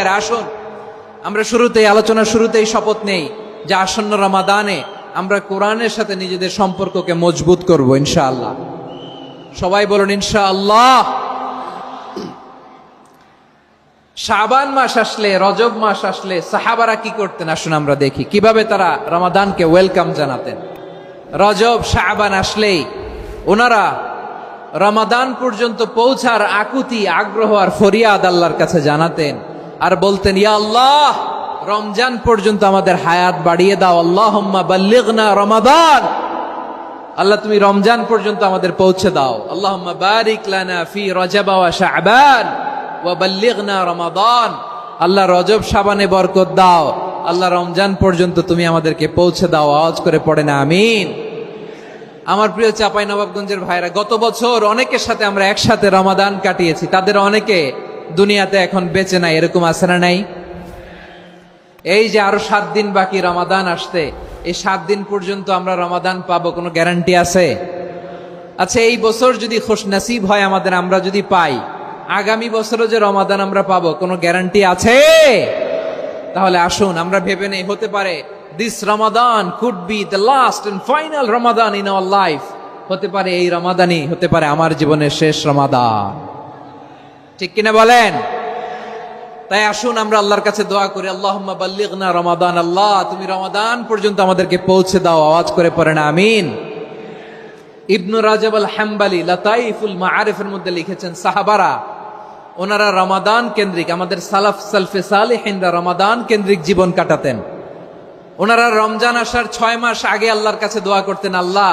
আসুন। আমরা শুরুতেই, আলোচনার শুরুতেই শপথ নেই যে আসন্ন রমাদানে আমরা কোরআনের সাথে নিজেদের সম্পর্ককে মজবুত করব, ইনশাআল্লাহ। সবাই বলুন, ইনশাআল্লাহ। শাবান মাস আসলে, রজব মাস আসলে সাহাবারা কি করতেন? আসুন আমরা দেখি। কীভাবে তারা রমাদানকে ওয়েলকাম জানাতেন? রজব, শাবান আসলেই ওনারা রমাদান পর্যন্ত পৌঁছার আকুতি, আগ্রহ আর ফরিয়াদ আল্লাহর কাছে জানাতেন। আর বলতেন, ইয়া আল্লাহ, রমজান পর্যন্ত আমাদের হায়াত বাড়িয়ে দাও। আল্লাহ বাল্লিগনা রমাদান। আল্লাহ, তুমি রমজান পর্যন্ত আমাদের পৌঁছে দাও। আল্লাহ বারিক ফি ওয়া বাল্লিগনা রমাদান। আল্লাহ, রজব, শাবানে বরকত দাও। আল্লাহ, রমজান পর্যন্ত তুমি আমাদেরকে পৌঁছে দাও। আওয়াজ করে পড়ে না, আমিন। আমার প্রিয় চাপাই নবাবগঞ্জের ভাইরা, গত বছর অনেকের সাথে আমরা একসাথে রমাদান কাটিয়েছি। তাদের অনেকে দুনিয়াতে এখন বেঁচে নাই, এরকম আছে না নাই? এই যে আরও সাত দিন বাকি রমাদান আসতে এই সাত দিন পর্যন্ত আমরা রমাদান পাবো, কোনো গ্যারান্টি আছে? আচ্ছা এই বছর যদি খোশ নসিব হয় আমাদের, আমরা যদি পাই, আগামী বছরও যে রমাদান আমরা পাবো, কোনো গ্যারান্টি আছে? তাহলে আসুন, আমরা ভেবে নেই, হতে পারে this Ramadan could be the last and final Ramadan in our life হতে পারে এই রমাদানই, হতে পারে আমার জীবনের শেষ রমাদান। ঠিক কিনা বলেন? তাই আসুন আমরা আল্লাহর কাছে দোয়া করি আল্লাহ বাল্লিগনা রমাদান আল্লাহ। তুমি রমাদান পর্যন্ত আমাদেরকে পৌঁছে দাও, আওয়াজ করে পড়েন, আমিন। ইবনু রাজাব আল হাম্বালি লাতাইফুল মাআরিফের মধ্যে লিখেছেন, সাহাবারা, ওনারা রমাদান কেন্দ্রিক, আমাদের সালাফ সালফে সালেহিনরা রমাদান কেন্দ্রিক জীবন কাটাতেন। ওনারা রমজান আসার ছয় মাস আগে আল্লাহর কাছে দোয়া করতেন, আল্লাহ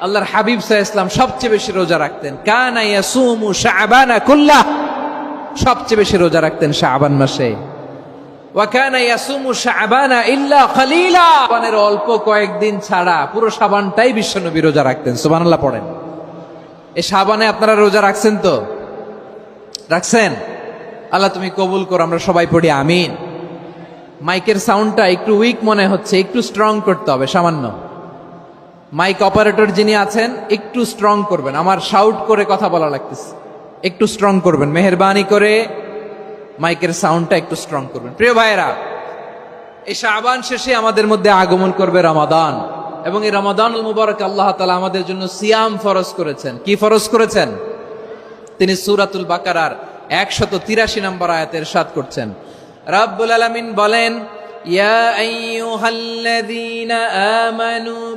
আল্লাহর হাবিব সাহ ইসলাম সবচেয়ে বেশি রোজা রাখতেন। কানা ইয়াসুমু শাবানা কুল্লাহ। সবচেয়ে বেশি রোজা রাখতেন শাবান মাসে। ওয়াকানা ইয়াসুমু শাবানা ইল্লা খালিলা। শাবানের অল্প কয়েকদিন ছাড়া পুরো শাবানটাই বিশ্বনবী রোজা রাখতেন। সুবহানাল্লাহ পড়েন। এই শাবানে আপনারা রোজা রাখছেন তো? রাখছেন? আল্লাহ তুমি কবুল করো, আমরা সবাই পড়ি, আমিন। মাইকের সাউন্ডটা একটু উইক মনে হচ্ছে, একটু স্ট্রং করতে হবে, সামান্য। মাইক অপারেটর যিনি আছেন, একটু স্ট্রং করবেন। আমার শাউট করে কথা বলা লাগতেছে। একটু স্ট্রং করবেন। মেহরবানি করে মাইকের সাউন্ডটা একটু স্ট্রং করবেন। প্রিয় ভাইয়েরা, এই শাবান শেষে আমাদের মধ্যে আগমন করবে রমাদান। এবং এই রমাদানুল মুবারক আল্লাহ তালা আমাদের জন্য সিয়াম ফরজ করেছেন। কি ফরজ করেছেন? তিনি সুরাতুল বাকারার একশত তিরাশি নম্বর আয়াতের সাত করছেন। রাব্বুল আলামিন বলেন আমানু